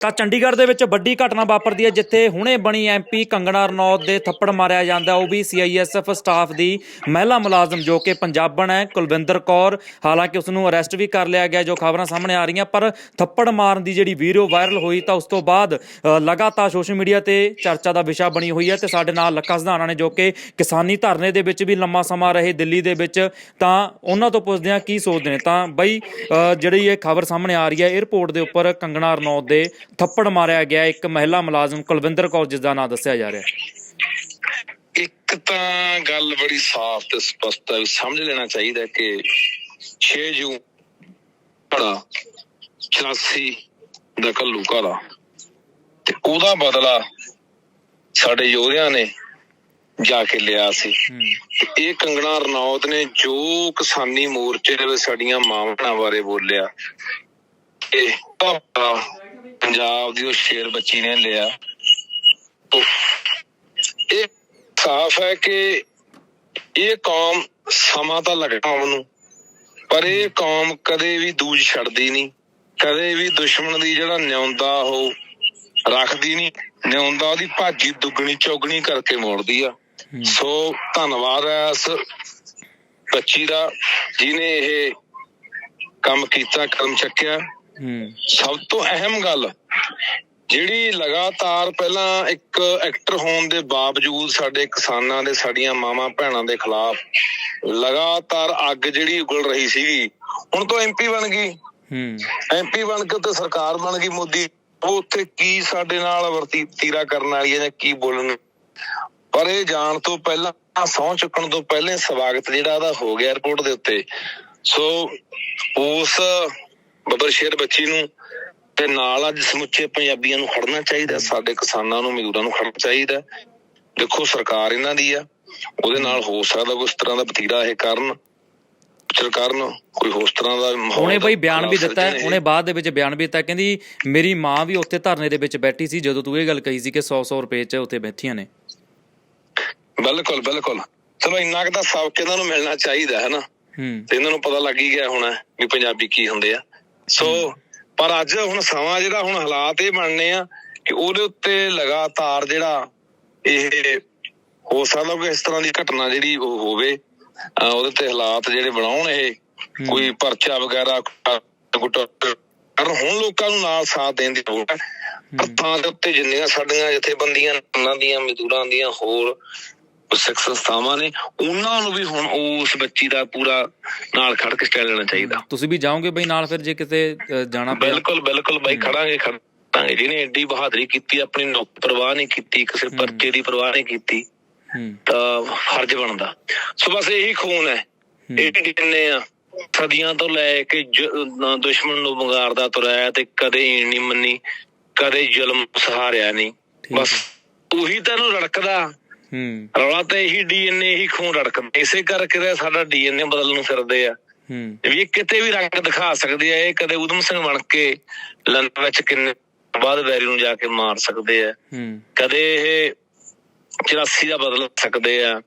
ਤਾਂ ਚੰਡੀਗੜ੍ਹ ਦੇ ਵਿੱਚ ਵੱਡੀ ਘਟਨਾ ਵਾਪਰਦੀ ਹੈ, ਜਿੱਥੇ ਹੁਣੇ ਬਣੀ ਐਮਪੀ ਕੰਗਣਾ ਰਣੌਤ ਦੇ ਥੱਪੜ ਮਾਰਿਆ ਜਾਂਦਾ। ਉਹ ਵੀ ਸੀਆਈਐਸਐਫ ਸਟਾਫ ਦੀ ਮਹਿਲਾ ਮੁਲਾਜ਼ਮ ਜੋ ਕਿ ਪੰਜਾਬਣ ਹੈ, ਕੁਲਵਿੰਦਰ ਕੌਰ। ਹਾਲਾਂਕਿ ਉਸ ਨੂੰ ਅਰੈਸਟ ਵੀ ਕਰ ਲਿਆ ਗਿਆ ਜੋ ਖਬਰਾਂ ਸਾਹਮਣੇ ਆ ਰਹੀਆਂ, ਪਰ ਥੱਪੜ ਮਾਰਨ ਦੀ ਜਿਹੜੀ ਵੀਡੀਓ ਵਾਇਰਲ ਹੋਈ ਤਾਂ ਉਸ ਤੋਂ ਬਾਅਦ ਲਗਾਤਾਰ ਸੋਸ਼ਲ ਮੀਡੀਆ ਤੇ ਚਰਚਾ ਦਾ ਵਿਸ਼ਾ ਬਣੀ ਹੋਈ ਹੈ ਤੇ ਸਾਡੇ ਨਾਲ ਲੱਖਾ ਸਧਾਣਾ ਨੇ ਜੋ ਕਿ ਕਿਸਾਨੀ ਧਰਨੇ ਦੇ ਵਿੱਚ ਵੀ ਲੰਮਾ ਸਮਾਂ ਰਹੇ ਦਿੱਲੀ ਦੇ ਵਿੱਚ। ਤਾਂ ਉਹਨਾਂ ਤੋਂ ਪੁੱਛਦੇ ਹਾਂ ਕੀ ਸੋਚਦੇ ਨੇ? ਤਾਂ ਬਈ ਜਿਹੜੀ ਇਹ ਖਬਰ ਸਾਹਮਣੇ ਆ ਰਹੀ ਹੈ 에ਅਰਪੋਰਟ ਦੇ ਉੱਪਰ ਕੰਗਣਾ ਰਣੌਤ ਦੇ ਥੱਪੜ ਮਾਰਿਆ ਗਿਆ। ਇੱਕ ਮਹਿਲਾ ਮੁਲਾਜ਼ਮ ਕੁਲਵਿੰਦਰ ਕੌਰ ਜਿਸ ਦਾ ਨਾਂ ਦੱਸਿਆ ਜਾ ਰਿਹਾ ਇੱਕ ਤਾਂ ਗੱਲ ਬੜੀ ਸਾਫ਼ ਤੇ ਸਪਸ਼ਟ ਹੈ। ਸਮਝ ਲੈਣਾ ਚਾਹੀਦਾ ਕਿ 6 ਜੂਨ ਬੜਾ 84 ਦਾ ਕੱਲੂ ਕਾਲਾ ਤੇ ਉਹਦਾ ਬਦਲਾ ਸਾਡੇ ਯੋਧਿਆਂ ਨੇ ਜਾ ਕੇ ਲਿਆ ਸੀ। ਤੇ ਇਹ ਕੰਗਣਾ ਰਣੌਤ ਨੇ ਜੋ ਕਿਸਾਨੀ ਮੋਰਚੇ ਦੇ ਸਾਡੀਆਂ ਮਾਵਾਂ ਬਾਰੇ ਬੋਲਿਆ। ਇਹ ਪੰਜਾਬ ਦੀ ਉਹ ਸ਼ੇਰ ਬੱਚੀ ਨੇ ਲਿਆ। ਇਹ ਸਾਫ਼ ਹੈ ਕਿ ਇਹ ਕੌਮ ਸਮਾਂ ਤਾਂ ਲੱਗਣਾ ਉਹਨੂੰ ਪਰ ਇਹ ਕੌਮ ਕਦੇ ਵੀ ਦੂਜ ਛੱਡਦੀ ਨਹੀਂ ਕਦੇ ਵੀ ਦੁਸ਼ਮਣ ਦੀ ਜਿਹੜਾ ਨਿਉਂਦਾ ਉਹ ਰੱਖਦੀ ਨਹੀਂ ਨਿਉਂਦਾ ਉਹਦੀ ਭਾਜੀ ਦੁੱਗਣੀ ਚੌਗਣੀ ਕਰਕੇ ਮੋੜਦੀ ਆ। ਸੋ ਧੰਨਵਾਦ ਹੈ ਇਸ ਬੱਚੀ ਦਾ ਜਿਹਨੇ ਇਹ ਕੰਮ ਕੀਤਾ ਕਦਮ ਚੱਕਿਆ। ਸਭ ਤੋਂ ਅਹਿਮ ਗੱਲ ਜਿਹੜੀ ਲਗਾਤਾਰ ਪਹਿਲਾਂ ਇੱਕ ਐਕਟਰ ਹੋਣ ਦੇ ਬਾਵਜੂਦ ਸਾਡੇ ਕਿਸਾਨਾਂ ਦੇ ਸਾਡੀਆਂ ਮਾਵਾਂ ਭੈਣਾਂ ਦੇ ਖਿਲਾਫ ਲਗਾਤਾਰ ਅੱਗ ਜਿਹੜੀ ਉਗਲ ਰਹੀ ਸੀਗੀ ਹੁਣ ਤੋਂ ਐਮਪੀ ਬਣ ਗਈ। ਹੂੰ। ਐਮਪੀ ਬਣ ਕੇ ਤੇ ਸਰਕਾਰ ਬਣ ਗਈ ਮੋਦੀ। ਉਹ ਉੱਥੇ ਕੀ ਸਾਡੇ ਨਾਲ ਵਰਤੀਰਾ ਕਰਨ ਵਾਲੀ ਹੈ ਜਾਂ ਕੀ ਬੋਲਣ ਪਰ ਇਹ ਜਾਣ ਤੋਂ ਪਹਿਲਾਂ ਸਹੁੰ ਚੁੱਕਣ ਤੋਂ ਪਹਿਲਾਂ ਸਵਾਗਤ ਜਿਹੜਾ ਉਹਦਾ ਹੋ ਗਿਆ 에어ਪੋਰਟ ਦੇ ਉੱਤੇ। ਸੋ ਉਸ ਬੱਬਰ ਸ਼ੇਰ ਬੱਚੀ ਨੂੰ ਤੇ ਨਾਲ ਅੱਜ ਸਮੁੱਚੇ ਪੰਜਾਬੀਆਂ ਨੂੰ ਖੜਨਾ ਚਾਹੀਦਾ ਸਾਡੇ ਕਿਸਾਨਾਂ ਨੂੰ ਮਜ਼ਦੂਰਾਂ ਨੂੰ ਖੜਨਾ ਚਾਹੀਦਾ। ਦੇਖੋ ਸਰਕਾਰ ਇਹਨਾਂ ਦੀ ਆ ਉਹਦੇ ਨਾਲ ਹੋ ਸਕਦਾ ਕੋਈ ਇਸ ਤਰ੍ਹਾਂ ਦਾ ਵਤੀਰਾ ਇਹ ਕਰਨ ਚਲ ਕਰਨ ਕੋਈ ਹੋਰ ਤਰ੍ਹਾਂ ਦਾ ਮਾਹੌਲ ਉਹਨੇ ਬਈ ਬਿਆਨ ਵੀ ਦਿੱਤਾ ਹੈ। ਉਹਨੇ ਬਾਅਦ ਦੇ ਵਿੱਚ ਬਿਆਨ ਵੀ ਦਿੱਤਾ ਕਹਿੰਦੀ ਮੇਰੀ ਮਾਂ ਵੀ ਉੱਥੇ ਧਰਨੇ ਦੇ ਵਿੱਚ ਬੈਠੀ ਸੀ ਜਦੋਂ ਤੂੰ ਇਹ ਗੱਲ ਕਹੀ ਸੀ ਕਿ 100 100 ਰੁਪਏ 'ਚ ਉੱਥੇ ਬੈਠੀਆਂ ਨੇ। ਬਿਲਕੁਲ ਬਿਲਕੁਲ। ਚਲੋ ਇੰਨਾ ਕੁ ਤਾਂ ਸਬਕ ਇਹਨਾਂ ਨੂੰ ਮਿਲਣਾ ਚਾਹੀਦਾ ਹੈ ਨਾ। ਤੇ ਇਹਨਾਂ ਨੂੰ ਪਤਾ ਲੱਗ ਹੀ ਗਿਆ ਹੋਣਾ ਵੀ ਪੰਜਾਬੀ ਕੀ ਹੁੰਦੇ ਆ। ਸੋ ਪਰ ਅੱਜ ਹੁਣ ਸਮਾਂ ਜਿਹੜਾ ਹੁਣ ਹਾਲਾਤ ਇਹ ਬਣਨੇ ਆ ਕਿ ਉਹਦੇ ਉੱਤੇ ਲਗਾਤਾਰ ਜਿਹੜਾ ਇਹ ਹੋ ਸਕਦਾ ਕਿ ਇਸ ਤਰ੍ਹਾਂ ਦੀ ਘਟਨਾ ਜਿਹੜੀ ਉਹ ਹੋਵੇ ਉਹਦੇ ਤੇ ਹਾਲਾਤ ਜਿਹੜੇ ਬਣਾਉਣ ਇਹ ਕੋਈ ਪਰਚਾ ਵਗੈਰਾ ਕਰਨ ਹੁਣ ਲੋਕਾਂ ਨੂੰ ਨਾਲ ਸਾਥ ਦੇਣ ਦੀ ਲੋੜ ਹੈ। ਹੱਥਾਂ ਦੇ ਉੱਤੇ ਜਿੰਨੀਆਂ ਸਾਡੀਆਂ ਜਥੇਬੰਦੀਆਂ ਉਹਨਾਂ ਦੀਆਂ ਮਜ਼ਦੂਰਾਂ ਦੀਆਂ ਹੋਰ ਸਿੱਖ ਸੰਸਥਾਵਾਂ ਨੇ ਉਹਨਾਂ ਨੂੰ ਵੀ ਹੁਣ ਉਸ ਬੱਚੀ ਦਾ ਪੂਰਾ ਨਾਲ ਖੜ ਕੇ ਸਟੈਂਡ ਲੈਣਾ ਚਾਹੀਦਾ। ਤੁਸੀਂ ਵੀ ਜਾਓਗੇ ਬਈ ਨਾਲ ਫਿਰ ਜੇ ਕਿਤੇ ਜਾਣਾ ਪਿਆ? ਬਿਲਕੁਲ ਬਿਲਕੁਲ ਬਾਈ ਖੜਾਂਗੇ ਖੜਾਂਗੇ। ਜਿਹਨੇ ਏਡੀ ਬਹਾਦਰੀ ਕੀਤੀ ਆਪਣੀ ਨੌਕਰੀ ਪਰਵਾਹ ਨਹੀਂ ਕੀਤੀ ਕਿਸੇ ਪਰਚੇ ਦੀ ਪਰਵਾਹ ਨਹੀਂ ਕੀਤੀ ਤਾਂ ਫਰਜ਼ ਬਣਦਾ। ਸੋ ਬਸ ਇਹੀ ਖੂਨ ਹੈ। ਇਹ ਜਿੰਨੇ ਆ ਸਦੀਆਂ ਤੋਂ ਲੈ ਕੇ ਦੁਸ਼ਮਣ ਨੂੰ ਵੰਗਾਰਦਾ ਤੁਰਿਆ ਤੇ ਕਦੇ ਈਣ ਨਹੀਂ ਮੰਨੀ ਕਦੇ ਜ਼ੁਲਮ ਸਹਾਰਿਆ ਨਹੀਂ। ਬਸ ਉਹੀ ਤਾਂ ਇਹਨੂੰ ਰੜਕਦਾ। ਹੂੰ। ਰੌਲਾ ਤਾਂ ਇਹੀ ਡੀਐਨਏ ਇਹੀ ਖੂਨ ਰੜਕਦਾ। ਇਸੇ ਕਰਕੇ ਤਾਂ ਸਾਡਾ ਡੀਐਨਏ ਬਦਲਣ ਨੂੰ ਫਿਰਦੇ ਆ। ਹੂੰ। ਵੀ ਇਹ ਕਿਤੇ ਵੀ ਰੰਗ ਦਿਖਾ ਸਕਦੇ ਆ ਇਹ ਕਦੇ ਉਦਮ ਸਿੰਘ ਬਣ ਕੇ ਲੰਡਨ ਵਿੱਚ ਕਿੰਨੇ ਬਾਅਦ ਵੈਰੀ ਨੂੰ ਜਾ ਕੇ ਮਾਰ ਸਕਦੇ ਆ। ਹੂੰ। ਕਦੇ ਇਹ 84 ਦਾ ਬਦਲ ਸਕਦੇ ਆ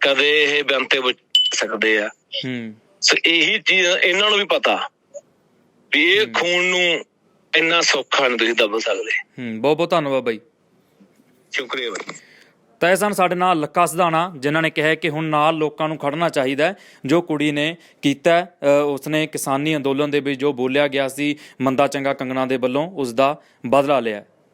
ਕਦੇ ਇਹ ਬੰਤੇ ਬਚ ਸਕਦੇ ਆ। ਹੂੰ। ਸੋ ਇਹੀ ਚੀਜ਼ ਇਹਨਾਂ ਨੂੰ ਵੀ ਪਤਾ ਵੀ ਇਹ ਖੂਨ ਨੂੰ ਇੰਨਾ ਸੌਖਾ ਨਹੀਂ ਤੁਸੀਂ ਦੱਬ ਸਕਦੇ। ਹੂੰ ਬਹੁਤ ਬਹੁਤ ਧੰਨਵਾਦ ਬਾਈ। ਸ਼ੁਕਰੀਆ ਬਾਈ। ਤਾਂ ਇਹ ਸਨ ਸਾਡੇ ਨਾਲ ਲੱਕਾ ਸਧਾਣਾ ਜਿਨ੍ਹਾਂ ਨੇ ਕਿਹਾ ਕਿ ਹੁਣ ਨਾਲ ਲੋਕਾਂ ਨੂੰ ਖੜਨਾ ਚਾਹੀਦਾ ਹੈ ਜੋ ਕੁੜੀ ਨੇ ਕੀਤਾ ਹੈ, ਅ, ਉਸਨੇ ਕਿਸਾਨੀ ਅੰਦੋਲਨ ਦੇ ਵਿੱਚ ਜੋ ਬੋਲਿਆ ਗਿਆ ਸੀ ਮੰਦਾ ਚੰਗਾ ਕੰਗਣਾ ਦੇ ਵੱਲੋਂ ਉਸ ਦਾ ਬਦਲਾ ਲਿਆ ਹੈ।